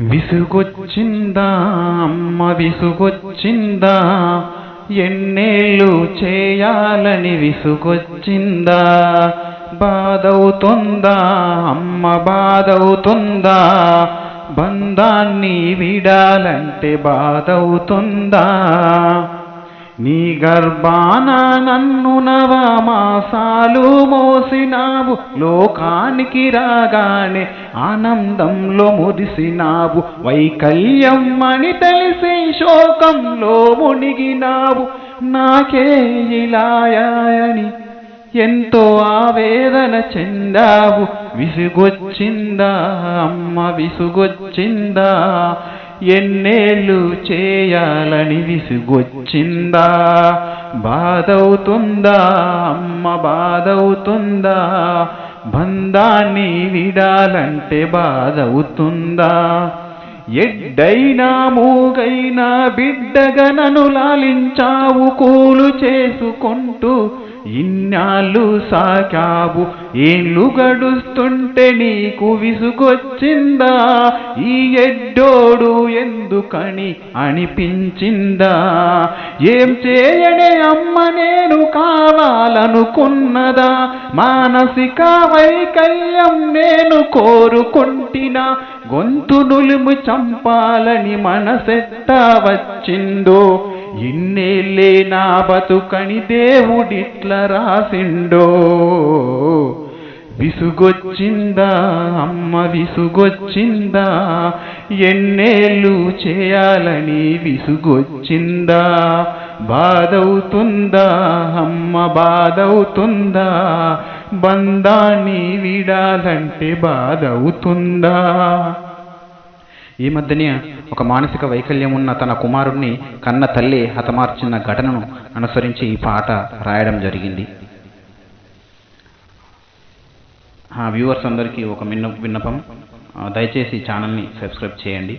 విసుగొచ్చిందా అమ్మ విసుగొచ్చిందా? ఎన్నేళ్ళు చేయాలని విసుగొచ్చిందా? బాధవుతుందా? అమ్మ బాధవుతుందా? బంధాన్ని విడాలంటే బాధవుతుందా? నీ గర్భాన నన్ను నవమాసాలు మోసినావు లోకానికి రాగానే ఆనందంలో మురిసినావు వైకల్యం అని తెలిసి శోకంలో మునిగినావు. నాకే ఇలాయని ఎంతో ఆవేదన చెందావు. విసుగొచ్చిందా అమ్మ విసుగొచ్చిందా? ఎన్నేళ్ళు చేయాలని విసుగొచ్చిందా? బాధవుతుందా? అమ్మ బాధవుతుందా? బంధాన్ని విడాలంటే బాధవుతుందా? ఎడ్డైనా మూగైనా బిడ్డగా నన్ను లాలించావు కూలు చేసుకుంటూ ఇన్నాళ్ళు సాకావు ఏళ్ళు గడుస్తుంటే నీకు విసుగొచ్చిందా? ఈ ఎడ్డోడు ఎందుకని అనిపించిందా? ఏం చేయడే అమ్మ నేను కావాలనుకున్నదా? మానసిక వైకల్యం నేను కోరుకుంటినా? గొంతు నులుము చంపాలని మనసెట్ట వచ్చిందో? ఇన్నేళ్ళే నా బతుకని దేవుడిట్ల రాసిండో. విసుగొచ్చిందా? అమ్మ విసుగొచ్చిందా? ఎన్నేళ్ళు చేయాలని విసుగొచ్చిందా? బాధవుతుందా? అమ్మ బాధవుతుందా? బంధాన్ని విడాలంటే బాధవుతుందా? ఈ మధ్యనే ఒక మానసిక వైకల్యం ఉన్న తన కుమారుణ్ణి కన్న తల్లి హతమార్చిన ఘటనను అనుసరించి ఈ పాట రాయడం జరిగింది. వ్యూవర్స్ అందరికీ ఒక విన్న విన్నపం దయచేసి ఛానల్ని సబ్స్క్రైబ్ చేయండి.